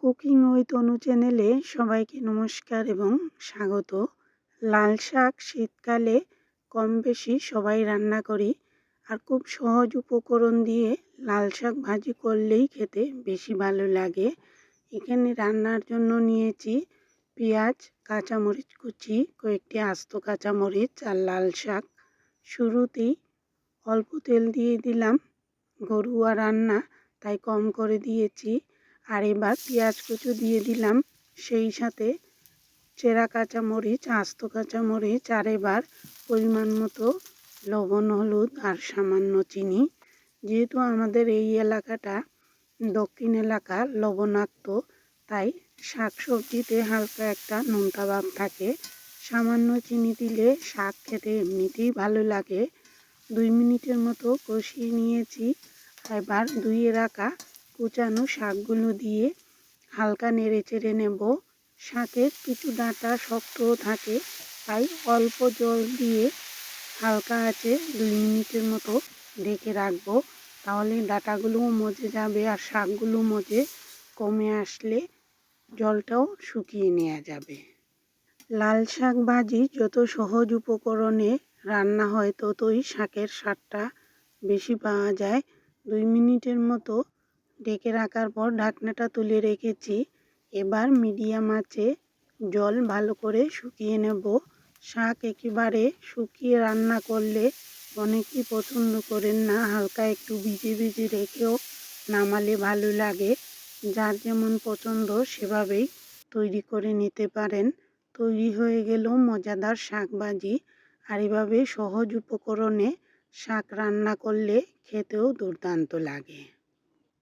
Cooking with অনু চ্যানেলে সবাইকে নমস্কার এবং স্বাগত। লাল শাক শীতকালে কম বেশি সবাই রান্না করি আর খুব সহজ উপকরণ দিয়ে লাল শাক ভাজি করলেই খেতে বেশি ভালো লাগে। এখানে রান্নার জন্য নিয়েছি পেঁয়াজ, কাঁচামরিচ কুচি, কয়েকটি আস্ত কাঁচামরিচ আর লাল শাক। শুরুতেই অল্প তেল দিয়ে দিলাম। গরুয়া রান্না তাই কম করে দিয়েছি। আর এবার পেঁয়াজ কুচু দিয়ে দিলাম। সেই সাথে চেরা কাঁচামরিচ, আস্ত কাঁচামরিচ, আর এবার পরিমাণ মতো লবণ, হলুদ আর সামান্য চিনি। যেহেতু আমাদের এই এলাকাটা দক্ষিণ এলাকা লবণাক্ত, তাই শাক সবজিতে হালকা একটা নোনতা ভাব থাকে। সামান্য চিনি দিলে শাক খেতে এমনিতেই ভালো লাগে। দুই মিনিটের মতো কষিয়ে নিয়েছি। এবার ধুয়ে রাখা কুচানো শাকগুলো দিয়ে হালকা নেড়ে চেড়ে নেব। শাকের কিছু ডাঁটা শক্তও থাকে, তাই অল্প জল দিয়ে হালকা আছে দুই মিনিটের মতো ঢেকে রাখব। তাহলে ডাঁটাগুলোও মজে যাবে আর শাকগুলো মজে কমে আসলে জলটাও শুকিয়ে নেওয়া যাবে। লাল শাক ভাজি যত সহজ উপকরণে রান্না হয়, ততই শাকের স্বাদটা বেশি পাওয়া যায়। দুই মিনিটের মতো ঢেকে রাখার পর ঢাকনাটা তুলে রেখেছি। এবার মিডিয়াম আঁচে জল ভালো করে শুকিয়ে নেব। শাক একেবারে শুকিয়ে রান্না করলে অনেকেই পছন্দ করেন না, হালকা একটু ভিজে ভিজে রেখেও নামালে ভালো লাগে। যার যেমন পছন্দ সেভাবেই তৈরি করে নিতে পারেন। তৈরি হয়ে গেল মজাদার শাক ভাজি আর এভাবে সহজ উপকরণে শাক রান্না করলে খেতেও দুর্দান্ত লাগে।